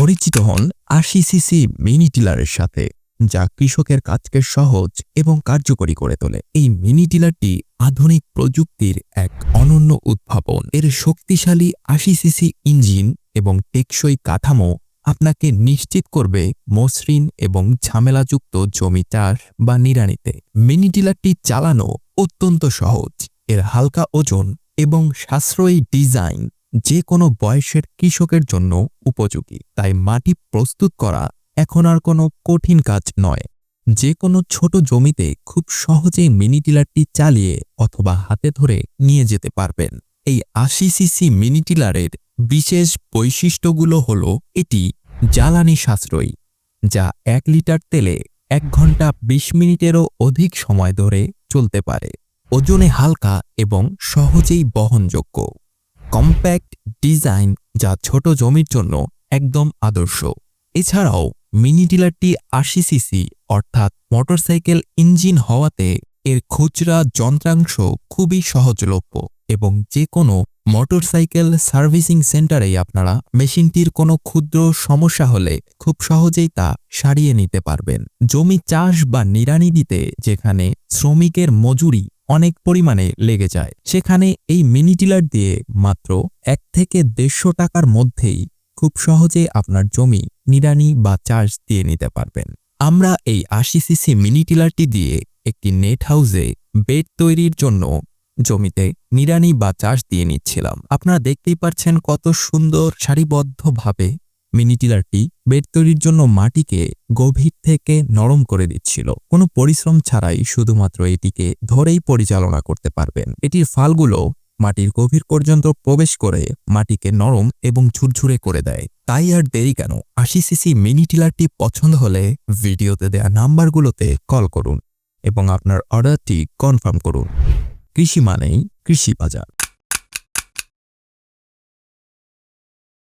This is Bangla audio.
পরিচিত হন আশি সিসি মিনি টিলারের সাথে, যা কৃষকের কাজকে সহজ এবং কার্যকরী করে তোলে। এই মিনি টিলারটি আধুনিক প্রযুক্তির এক অনন্য উদ্ভাবন। এর শক্তিশালী আশি সিসি ইঞ্জিন এবং টেকসই কাঠামো আপনাকে নিশ্চিত করবে মসৃণ এবং ঝামেলাযুক্ত জমি চাষ বা নিড়ানিতে। মিনি টিলারটি চালানো অত্যন্ত সহজ। এর হালকা ওজন এবং সাশ্রয়ী ডিজাইন যে কোনো বয়সের কৃষকের জন্য উপযোগী। তাই মাটি প্রস্তুত করা এখন আর কোনো কঠিন কাজ নয়। যে কোনো ছোট জমিতে খুব সহজেই মিনি টিলারটি চালিয়ে অথবা হাতে ধরে নিয়ে যেতে পারবেন। এই আশি সিসি মিনি টিলারের বিশেষ বৈশিষ্ট্যগুলো হল এটি জ্বালানি সাশ্রয়ী, যা এক লিটার তেলে এক ঘণ্টা ২০ মিনিটেরও অধিক সময় ধরে চলতে পারে। ওজনে হালকা এবং সহজেই বহনযোগ্য। কম্প্যাক্ট ডিজাইন যা ছোট জমির জন্য একদম আদর্শ। এছাড়াও মিনি টিলারটি আশি সিসি, অর্থাৎ মোটরসাইকেল ইঞ্জিন হওয়াতে এর খুচরা যন্ত্রাংশ খুবই সহজলভ্য এবং যে কোনো মোটরসাইকেল সার্ভিসিং সেন্টারেই আপনারা মেশিনটির কোনো ক্ষুদ্র সমস্যা হলে খুব সহজেই তা সারিয়ে নিতে পারবেন। জমি চাষ বা নিড়ানি দিতে যেখানে শ্রমিকের মজুরি অনেক পরিমাণে লেগে যায়। সেখানে এই মিনি টিলার দিয়ে মাত্র এক থেকে দেড়শো টাকার মধ্যেই খুব সহজে আপনার জমি, নিড়ানি বা চাষ দিয়ে নিতে পারবেন। আমরা এই আশি সিসি মিনি টিলারটি দিয়ে একটি নেট হাউসে বেড তৈরির জন্য জমিতে নিড়ানি বা চাষ দিয়ে নিচ্ছিলাম। আপনারা দেখতেই পাচ্ছেন কত সুন্দর সারিবদ্ধভাবে মিনি টিলারটি বেড তৈরির জন্য মাটিকে গভীর থেকে নরম করে দিচ্ছিল। কোনো পরিশ্রম ছাড়াই শুধুমাত্র এটিকে ধরেই পরিচালনা করতে পারবেন। এটির ফালগুলো মাটির গভীর পর্যন্ত প্রবেশ করে মাটিকে নরম এবং ঝুরঝুরে করে দেয়। তাই আর দেরি কেন? আশি সিসি মিনি টিলারটি পছন্দ হলে ভিডিওতে দেয়া নাম্বারগুলোতে কল করুন এবং আপনার অর্ডারটি কনফার্ম করুন। কৃষি মানেই কৃষি বাজার